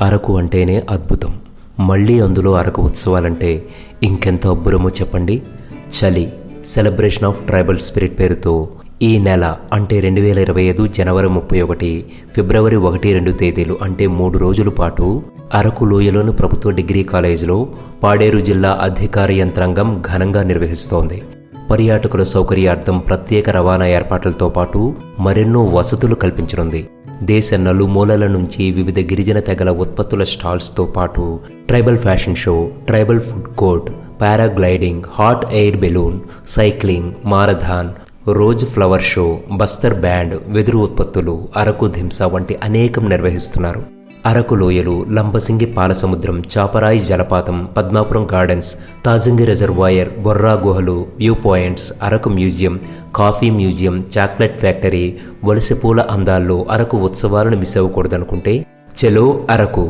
అరకు అంటేనే అద్భుతం. మళ్ళీ అందులో అరకు ఉత్సవాలంటే ఇంకెంత అబ్బురమో చెప్పండి. చలి సెలబ్రేషన్ ఆఫ్ ట్రైబల్ స్పిరిట్ పేరుతో ఈ నెల అంటే రెండు వేల ఇరవై ఐదు జనవరి ముప్పై ఒకటి ఫిబ్రవరి ఒకటి రెండు తేదీలు అంటే మూడు రోజుల పాటు అరకు లోయలోని ప్రభుత్వ డిగ్రీ కాలేజీలో పాడేరు జిల్లా అధికార యంత్రాంగం ఘనంగా నిర్వహిస్తోంది. పర్యాటకుల సౌకర్యార్థం ప్రత్యేక రవాణా ఏర్పాట్లతో పాటు మరెన్నో వసతులు కల్పించనుంది. దేశ నలుమూలల నుంచి వివిధ గిరిజన తెగల ఉత్పత్తుల స్టాల్స్తో పాటు tribal fashion show tribal food court paragliding hot air balloon cycling marathon rose flower show Bastar band వెదురు ఉత్పత్తులు అరకు ధింస వంటి అనేకం నిర్వహిస్తున్నారు. అరకు లోయలు లంబసింగి పాలసముద్రం చాపరాయి జలపాతం పద్మాపురం గార్డెన్స్ తాజంగి రిజర్వాయర్ బొర్రా గుహలు view points Araku museum coffee museum chocolate factory వలసపూల అందాల్లో అరకు ఉత్సవాలను మిస్ అవ్వకూడదనుకుంటే చెలో అరకు.